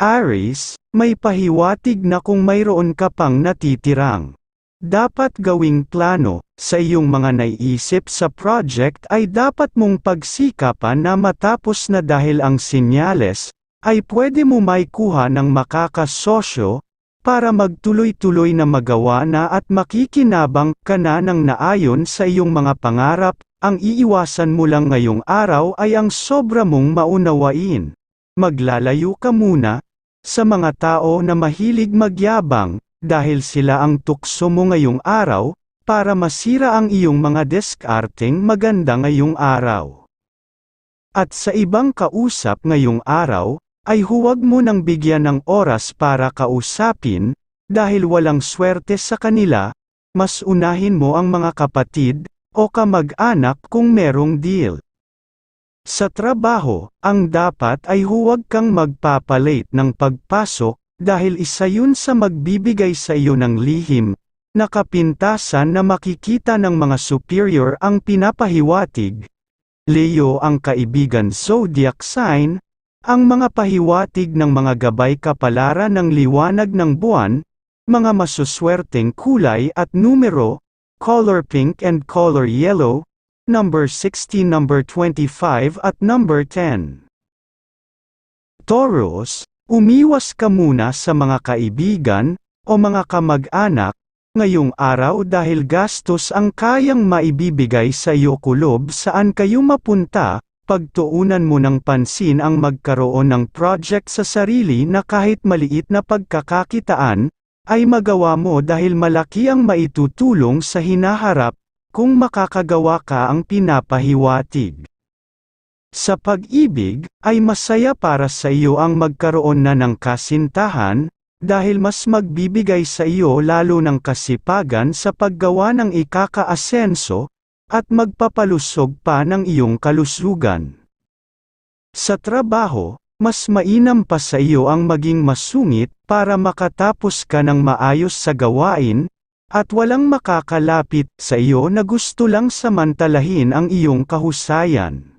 Aries, may pahiwatig na kung mayroon ka pang natitirang. Dapat gawing plano, sa iyong mga naiisip sa project ay dapat mong pagsikapan na matapos na dahil ang sinyales, ay pwede mo maikuha ng makakasosyo, para magtuloy-tuloy na magawa na at makikinabang ka na ng naayon sa iyong mga pangarap, ang iiwasan mo lang ngayong araw ay ang sobra mong maunawain. Maglalayo ka muna, sa mga tao na mahilig magyabang, dahil sila ang tukso mo ngayong araw, para masira ang iyong mga diskarteng maganda ngayong araw. At sa ibang kausap ngayong araw, ay huwag mo nang bigyan ng oras para kausapin, dahil walang swerte sa kanila, mas unahin mo ang mga kapatid, o kamag-anak kung merong deal. Sa trabaho, ang dapat ay huwag kang magpapalate ng pagpasok, dahil isa yun sa magbibigay sa iyo ng lihim, na kapintasan na makikita ng mga superior ang pinapahiwatig. Leo ang kaibigan zodiac sign, ang mga pahiwatig ng mga gabay kapalaran ng liwanag ng buwan, mga masuswerteng kulay at numero, color pink and color yellow, number 16, number 25 at number 10. Taurus, umiwas ka muna sa mga kaibigan, o mga kamag-anak, ngayong araw dahil gastos ang kayang maibibigay sa iyo kulob saan kayo mapunta, pagtuunan mo ng pansin ang magkaroon ng project sa sarili na kahit maliit na pagkakakitaan, ay magawa mo dahil malaki ang maitutulong sa hinaharap, kung makakagawa ka ang pinapahiwatig. Sa pag-ibig, ay masaya para sa iyo ang magkaroon na ng kasintahan, dahil mas magbibigay sa iyo lalo ng kasipagan sa paggawa ng ikakaasenso, at magpapalusog pa ng iyong kalusugan. Sa trabaho, mas mainam pa sa iyo ang maging masungit para makatapos ka ng maayos sa gawain, at walang makakalapit sa iyo na gusto lang samantalahin ang iyong kahusayan.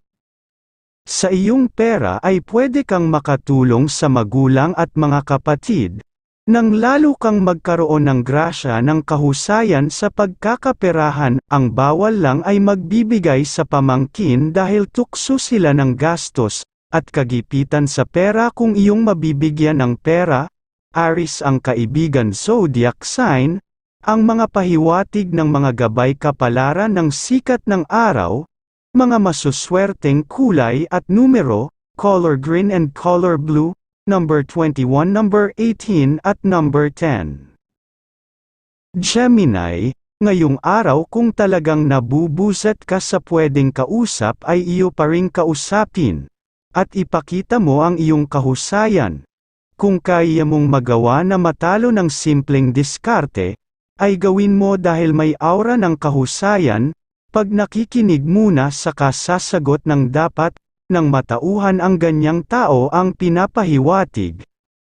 Sa iyong pera ay pwede kang makatulong sa magulang at mga kapatid, nang lalo kang magkaroon ng grasya ng kahusayan sa pagkakaperahan, ang bawal lang ay magbibigay sa pamangkin dahil tukso sila ng gastos, at kagipitan sa pera kung iyong mabibigyan ng pera, Aris ang kaibigan zodiac sign, ang mga pahiwatig ng mga gabay kapalaran ng sikat ng araw, mga masuswerteng kulay at numero, color green and color blue, number 21, number 18 at number 10. Gemini, ngayong araw kung talagang nabubusat ka sa pwedeng kausap ay iyo pa ring kausapin, at ipakita mo ang iyong kahusayan. Kung kaya mong magawa na matalo ng simpleng diskarte, ay gawin mo dahil may aura ng kahusayan, pag nakikinig muna sa kasasagot ng dapat, ng matauhan ang ganyang tao ang pinapahiwatig.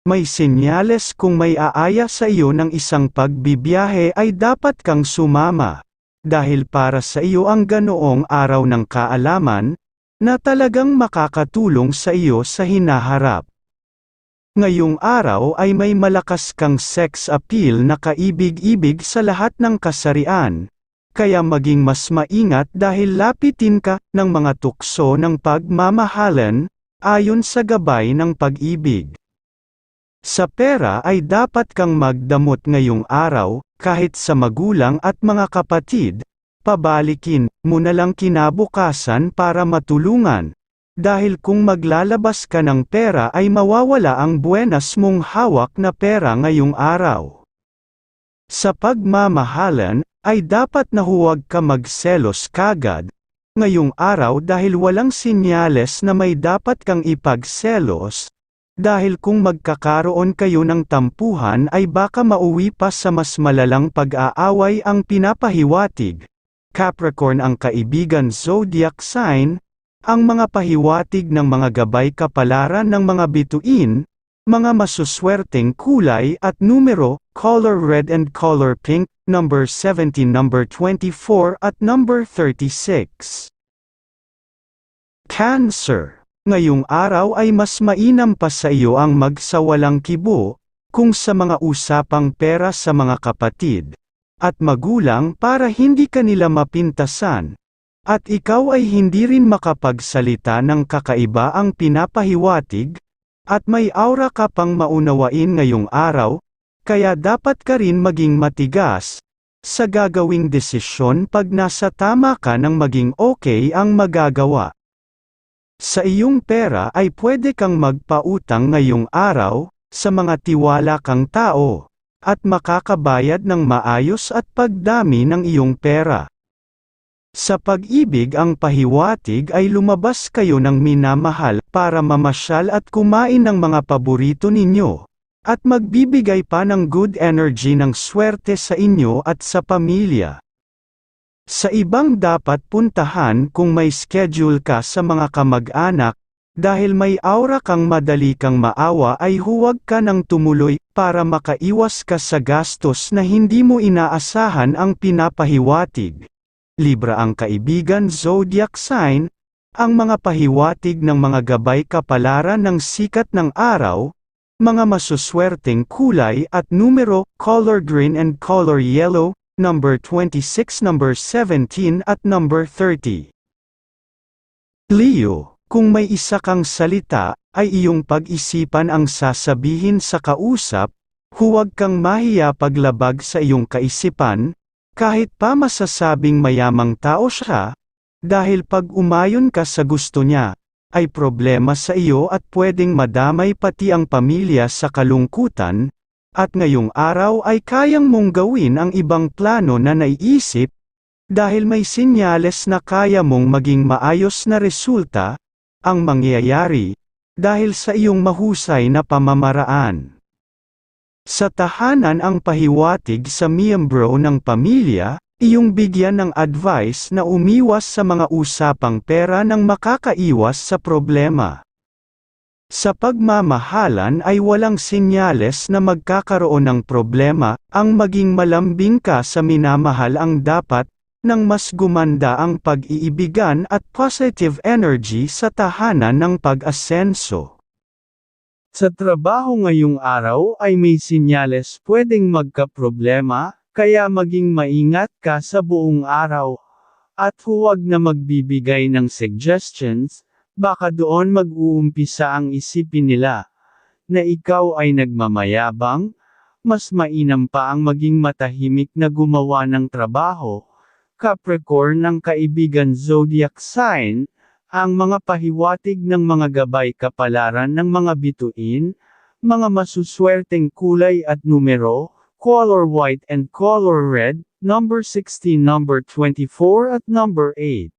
May senyales kung may aaya sa iyo ng isang pagbibiyahe ay dapat kang sumama. Dahil para sa iyo ang ganoong araw ng kaalaman, na talagang makakatulong sa iyo sa hinaharap. Ngayong araw ay may malakas kang sex appeal na kaibig-ibig sa lahat ng kasarian, kaya maging mas maingat dahil lapitin ka ng mga tukso ng pagmamahalan, ayon sa gabay ng pag-ibig. Sa pera ay dapat kang magdamot ngayong araw, kahit sa magulang at mga kapatid, pabalikin mo na lang kinabukasan para matulungan, dahil kung maglalabas ka ng pera ay mawawala ang buenas mong hawak na pera ngayong araw. Sa pagmamahalan, ay dapat na huwag ka magselos kagad, ngayong araw dahil walang sinyales na may dapat kang ipagselos, dahil kung magkakaroon kayo ng tampuhan ay baka mauwi pa sa mas malalang pag-aaway ang pinapahiwatig. Capricorn ang kaibigan zodiac sign, ang mga pahiwatig ng mga gabay kapalaran ng mga bituin, mga masuswerteng kulay at numero, color red and color pink, number 17, number 24 at number 36. Cancer ngayong araw ay mas mainam pa sa iyo ang magsawalang kibo, kung sa mga usapang pera sa mga kapatid, at magulang para hindi kanila mapintasan, at ikaw ay hindi rin makapagsalita ng kakaiba ang pinapahiwatig, at may aura ka pang maunawain ngayong araw, kaya dapat ka rin maging matigas, sa gagawing desisyon pag nasa tama ka ng maging okay ang magagawa. Sa iyong pera ay pwede kang magpautang ngayong araw, sa mga tiwala kang tao, at makakabayad ng maayos at pagdami ng iyong pera. Sa pag-ibig ang pahiwatig ay lumabas kayo ng minamahal para mamasyal at kumain ng mga paborito ninyo, at magbibigay pa ng good energy ng swerte sa inyo at sa pamilya. Sa ibang dapat puntahan kung may schedule ka sa mga kamag-anak, dahil may aura kang madali kang maawa ay huwag ka nang tumuloy, para makaiwas ka sa gastos na hindi mo inaasahan ang pinapahiwatig. Libra ang kaibigan zodiac sign, ang mga pahiwatig ng mga gabay kapalaran ng sikat ng araw, mga masuswerteng kulay at numero, color green and color yellow, number 26, number 17 at number 30. Leo, kung may isa kang salita, ay iyong pag-isipan ang sasabihin sa kausap, huwag kang mahiya paglabag sa iyong kaisipan, kahit pa masasabing mayamang tao siya, dahil pag umayon ka sa gusto niya, ay problema sa iyo at pwedeng madamay pati ang pamilya sa kalungkutan, at ngayong araw ay kayang mong gawin ang ibang plano na naiisip, dahil may sinyales na kaya mong maging maayos na resulta, ang mangyayari, dahil sa iyong mahusay na pamamaraan. Sa tahanan ang pahiwatig sa miyembro ng pamilya, iyong bigyan ng advice na umiwas sa mga usapang pera nang makakaiwas sa problema. Sa pagmamahalan ay walang sinyales na magkakaroon ng problema, ang maging malambing ka sa minamahal ang dapat, nang mas gumanda ang pag-iibigan at positive energy sa tahanan ng pag-asenso. Sa trabaho ngayong araw ay may sinyales pwedeng magka-problema, kaya maging maingat ka sa buong araw. At huwag na magbibigay ng suggestions, baka doon mag-uumpisa ang isipin nila, na ikaw ay nagmamayabang, mas mainam pa ang maging matahimik na gumawa ng trabaho. Capricorn ng kaibigan zodiac sign, ang mga pahiwatig ng mga gabay kapalaran ng mga bituin, mga masuswerteng kulay at numero, color white and color red, number 16, number 24 at number 8.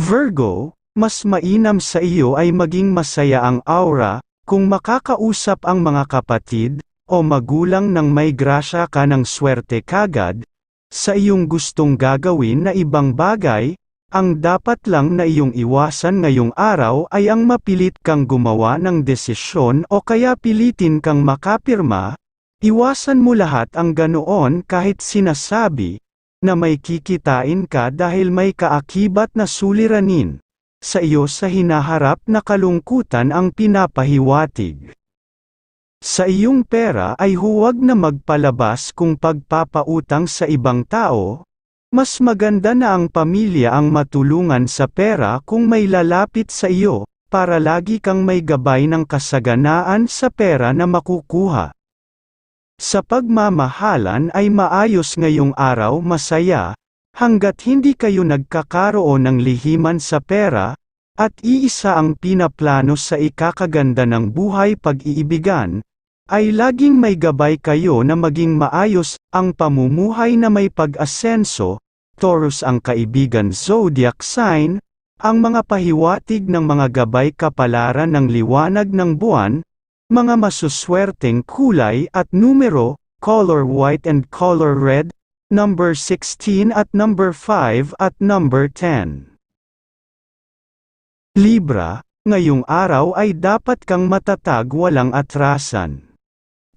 Virgo, mas mainam sa iyo ay maging masaya ang aura, kung makakausap ang mga kapatid, o magulang ng may grasya ka ng swerte kagad, sa iyong gustong gagawin na ibang bagay, ang dapat lang na iyong iwasan ngayong araw ay ang mapilit kang gumawa ng desisyon o kaya pilitin kang makapirma, iwasan mo lahat ang ganoon kahit sinasabi, na may kikitain ka dahil may kaakibat na suliranin, sa iyo sa hinaharap na kalungkutan ang pinapahiwatig. Sa iyong pera ay huwag na magpalabas kung pagpapautang sa ibang tao, mas maganda na ang pamilya ang matulungan sa pera kung may lalapit sa iyo, para lagi kang may gabay ng kasaganaan sa pera na makukuha. Sa pagmamahalan ay maayos ngayong araw masaya, hanggat hindi kayo nagkakaroon ng lihiman sa pera, at iisa ang pinaplano sa ikakaganda ng buhay pag-iibigan, ay laging may gabay kayo na maging maayos, ang pamumuhay na may pag-asenso, Taurus ang kaibigan zodiac sign, ang mga pahiwatig ng mga gabay kapalaran ng liwanag ng buwan, mga masuswerteng kulay at numero, color white and color red, number 16 at number 5 at number 10. Libra, ngayong araw ay dapat kang matatag walang atrasan.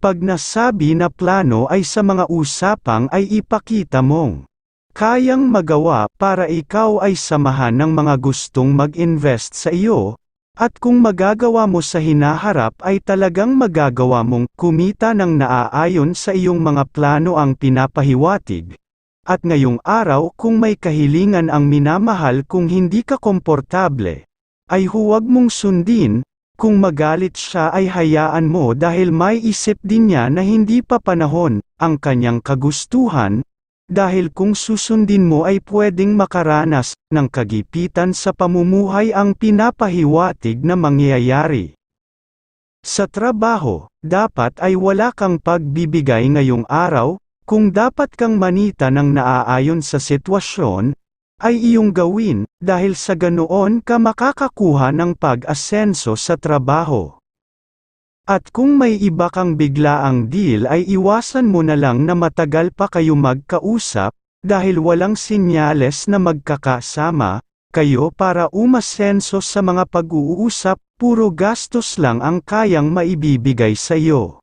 Pag nasabi na plano ay sa mga usapang ay ipakita mong kayang magawa para ikaw ay samahan ng mga gustong mag-invest sa iyo, at kung magagawa mo sa hinaharap ay talagang magagawa mong kumita ng naaayon sa iyong mga plano ang pinapahiwatig. At ngayong araw kung may kahilingan ang minamahal kung hindi ka komportable, ay huwag mong sundin, kung magalit siya ay hayaan mo dahil may isip din niya na hindi pa panahon, ang kanyang kagustuhan, dahil kung susundin mo ay pwedeng makaranas ng kagipitan sa pamumuhay ang pinapahiwatig na mangyayari. Sa trabaho, dapat ay wala kang pagbibigay ngayong araw, kung dapat kang manita ng naaayon sa sitwasyon, ay iyong gawin, dahil sa ganoon ka makakakuha ng pag-asenso sa trabaho. At kung may iba kang biglaang deal ay iwasan mo na lang na matagal pa kayo magkausap, dahil walang sinyales na magkakasama, kayo para umasenso sa mga pag-uusap, puro gastos lang ang kayang maibibigay sa iyo.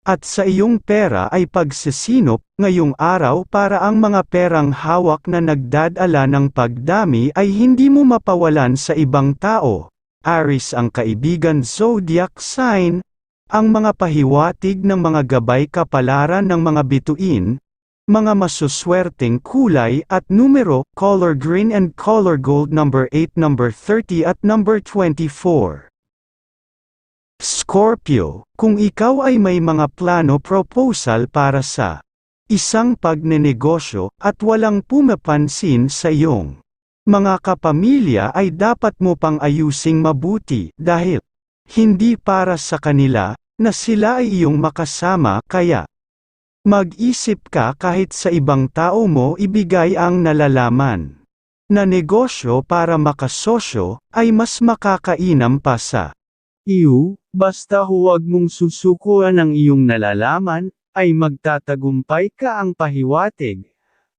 At sa iyong pera ay pagsisinop, ngayong araw para ang mga perang hawak na nagdadala ng pagdami ay hindi mo mapawalan sa ibang tao. Aris ang kaibigan zodiac sign, ang mga pahiwatig ng mga gabay kapalaran ng mga bituin, mga masuswerteng kulay at numero, color green and color gold number 8, number 30 at number 24. Scorpio, kung ikaw ay may mga plano proposal para sa isang pagnenegosyo at walang pumapansin sa iyong mga kapamilya ay dapat mo pang ayusing mabuti dahil hindi para sa kanila na sila ay iyong makasama kaya mag-isip ka kahit sa ibang tao mo ibigay ang nalalaman na negosyo para makasosyo ay mas makakainam pa sa iyo, basta huwag mong susukuan ang iyong nalalaman, ay magtatagumpay ka ang pahiwatig.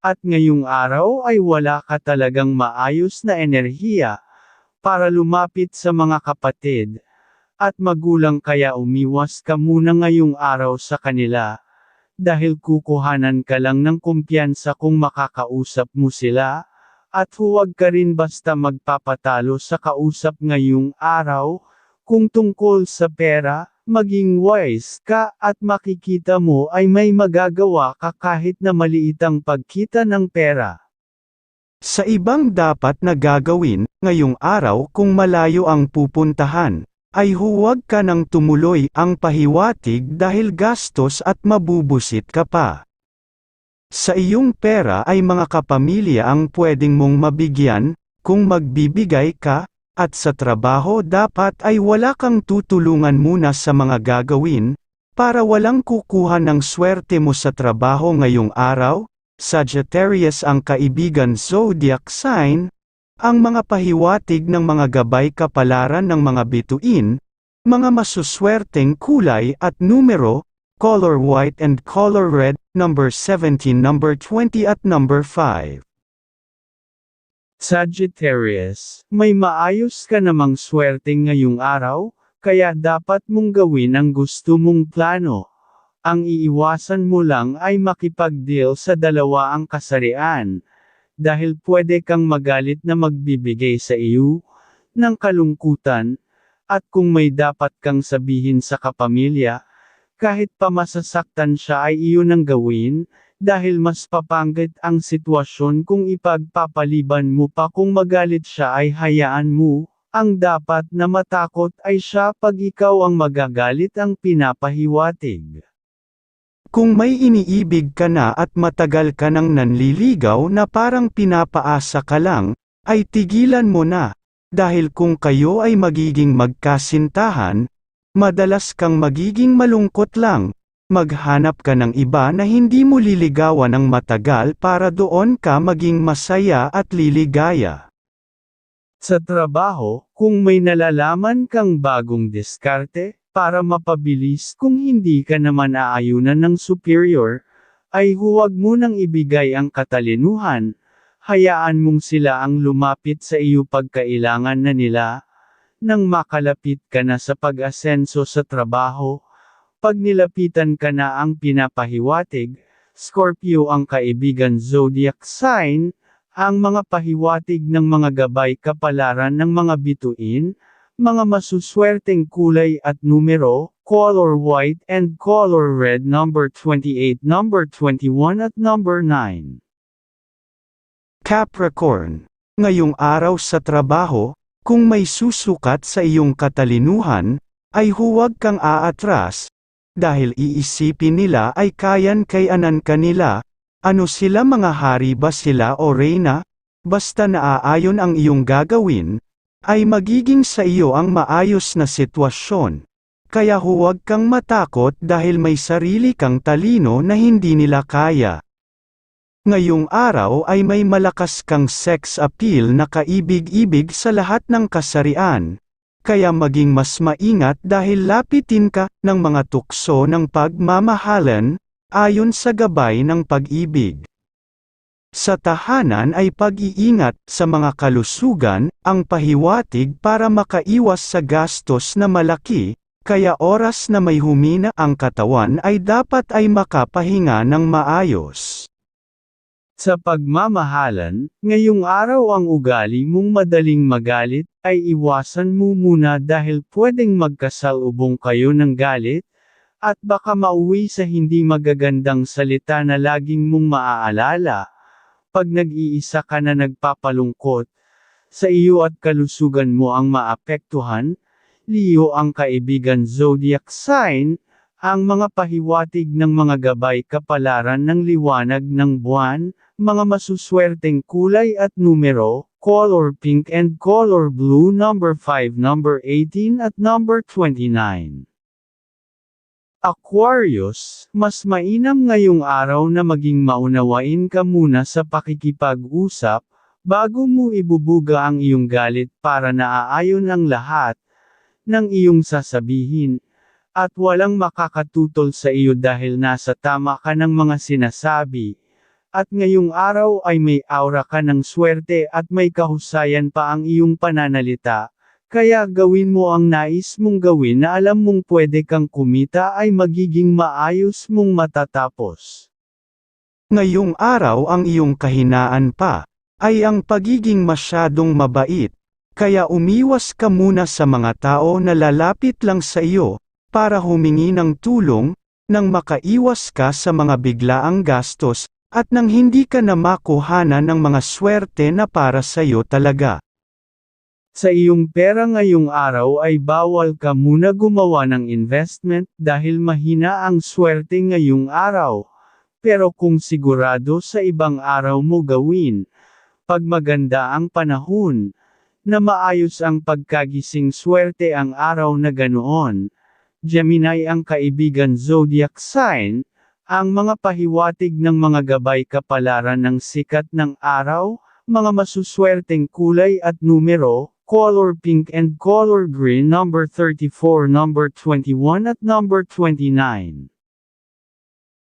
At ngayong araw ay wala ka talagang maayos na enerhiya, para lumapit sa mga kapatid, at magulang kaya umiwas ka muna ngayong araw sa kanila, dahil kukuhanan ka lang ng kumpiyansa kung makakausap mo sila, at huwag ka rin basta magpapatalo sa kausap ngayong araw, kung tungkol sa pera, maging wise ka at makikita mo ay may magagawa ka kahit na maliit ang pagkita ng pera. Sa ibang dapat na gagawin, ngayong araw kung malayo ang pupuntahan, ay huwag ka nang tumuloy ang pahiwatig dahil gastos at mabubusit ka pa. Sa iyong pera ay mga kapamilya ang pwedeng mong mabigyan, kung magbibigay ka, at sa trabaho dapat ay wala kang tutulungan muna sa mga gagawin, para walang kukuha ng swerte mo sa trabaho ngayong araw, Sagittarius ang kaibigan zodiac sign, ang mga pahiwatig ng mga gabay kapalaran ng mga bituin, mga masuswerteng kulay at numero, color white and color red, number 17, number 20 at number 5. Sagittarius, may maayos ka namang swerte ngayong araw, kaya dapat mong gawin ang gusto mong plano. Ang iiwasan mo lang ay makipag-deal sa dalawa ang kasarian, dahil pwede kang magalit na magbibigay sa iyo ng kalungkutan, at kung may dapat kang sabihin sa kapamilya, kahit pa masasaktan siya ay iyon ang gawin, dahil mas papangit ang sitwasyon kung ipagpapaliban mo pa kung magalit siya ay hayaan mo, ang dapat na matakot ay siya pag ikaw ang magagalit ang pinapahiwatig. Kung may iniibig ka na at matagal ka nang nanliligaw na parang pinapaasa ka lang, ay tigilan mo na, dahil kung kayo ay magiging magkasintahan, madalas kang magiging malungkot lang, maghanap ka ng iba na hindi mo liligawan ng matagal para doon ka maging masaya at liligaya. Sa trabaho, kung may nalalaman kang bagong diskarte, para mapabilis kung hindi ka naman aayunan ng superior, ay huwag mo nang ibigay ang katalinuhan, hayaan mong sila ang lumapit sa iyo pagkailangan na nila, nang makalapit ka na sa pag-asenso sa trabaho, pag nilapitan ka na ang pinapahiwatig, Scorpio ang kaibigan zodiac sign, ang mga pahiwatig ng mga gabay kapalaran ng mga bituin, mga masuswerteng kulay at numero, color white and color red number 28, number 21 at number 9. Capricorn, ngayong araw sa trabaho, kung may susukat sa iyong katalinuhan, ay huwag kang aatras, dahil iisipin nila ay kayan kayanan kanila, ano sila mga hari ba sila o reyna, basta naaayon ang iyong gagawin, ay magiging sa iyo ang maayos na sitwasyon. Kaya huwag kang matakot dahil may sarili kang talino na hindi nila kaya. Ngayong araw ay may malakas kang sex appeal na kaibig-ibig sa lahat ng kasarian. Kaya maging mas maingat dahil lapitin ka ng mga tukso ng pagmamahalan, ayon sa gabay ng pag-ibig. Sa tahanan ay pag-iingat sa mga kalusugan, ang pahiwatig para makaiwas sa gastos na malaki, kaya oras na may humina ang katawan ay dapat ay makapahinga ng maayos. Sa pagmamahalan, ngayong araw ang ugali mong madaling magalit, ay iwasan mo muna dahil pwedeng magkasalubong kayo ng galit, at baka mauwi sa hindi magagandang salita na laging mong maaalala. Pag nag-iisa ka na nagpapalungkot, sa iyo at kalusugan mo ang maapektuhan, Leo ang kaibigan zodiac sign, ang mga pahiwatig ng mga gabay kapalaran ng liwanag ng buwan, mga masuswerteng kulay at numero, color pink and color blue number 5 number 18 at number 29. Aquarius, mas mainam ngayong araw na maging maunawain ka muna sa pakikipag-usap, bago mo ibubuga ang iyong galit para naaayon ang lahat ng iyong sasabihin, at walang makakatutol sa iyo dahil nasa tama ka ng mga sinasabi. At ngayong araw ay may aura ka ng swerte at may kahusayan pa ang iyong pananalita, kaya gawin mo ang nais mong gawin na alam mong pwede kang kumita ay magiging maayos mong matatapos. Ngayong araw ang iyong kahinaan pa, ay ang pagiging masyadong mabait, kaya umiwas ka muna sa mga tao na lalapit lang sa iyo, para humingi ng tulong, nang makaiwas ka sa mga biglaang gastos, at nang hindi ka na makuhanan ng mga swerte na para sa iyo talaga. Sa iyong pera ngayong araw ay bawal ka muna gumawa ng investment dahil mahina ang swerte ngayong araw. Pero kung sigurado sa ibang araw mo gawin, pag maganda ang panahon, na maayos ang pagkagising swerte ang araw na ganoon. Gemini ang kaibigan zodiac sign, ang mga pahiwatig ng mga gabay kapalaran ng sikat ng araw, mga masuswerteng kulay at numero, color pink and color green number 34 number 21 at number 29.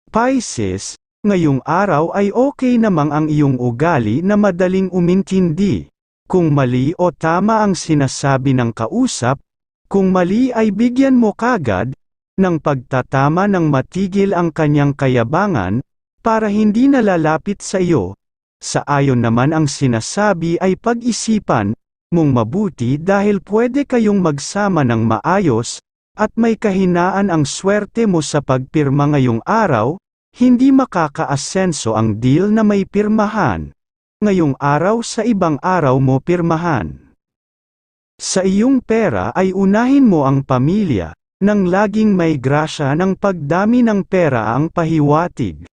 Pisces, ngayong araw ay okay namang ang iyong ugali na madaling umintindi. Kung mali o tama ang sinasabi ng kausap, kung mali ay bigyan mo kagad, ng pagtatama ng matigil ang kanyang kayabangan, para hindi nalalapit sa iyo. Sa ayon naman ang sinasabi ay pag-isipan, mong mabuti dahil pwede kayong magsama ng maayos, at may kahinaan ang swerte mo sa pagpirma ngayong araw, hindi makakaasenso ang deal na may pirmahan. Ngayong araw sa ibang araw mo pirmahan. Sa iyong pera ay unahin mo ang pamilya, nang laging may grasya ng pagdami ng pera ang pahiwatig.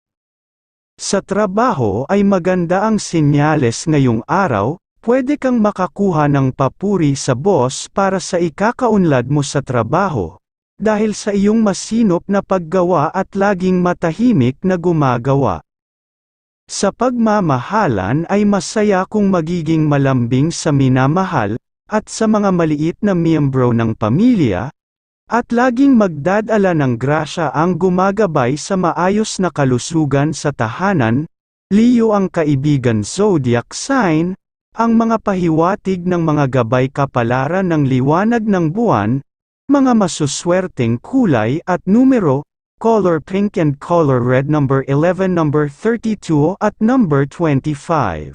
Sa trabaho ay maganda ang senyales ngayong araw, pwede kang makakuha ng papuri sa boss para sa ikakaunlad mo sa trabaho, dahil sa iyong masinop na paggawa at laging matahimik na gumagawa. Sa pagmamahalan ay masaya kung magiging malambing sa minamahal, at sa mga maliit na miyembro ng pamilya, at laging magdadala ng grasya ang gumagabay sa maayos na kalusugan sa tahanan, Leo ang kaibigan zodiac sign, ang mga pahiwatig ng mga gabay kapalaran ng liwanag ng buwan, mga masuswerteng kulay at numero, color pink and color red number 11 number 32 at number 25.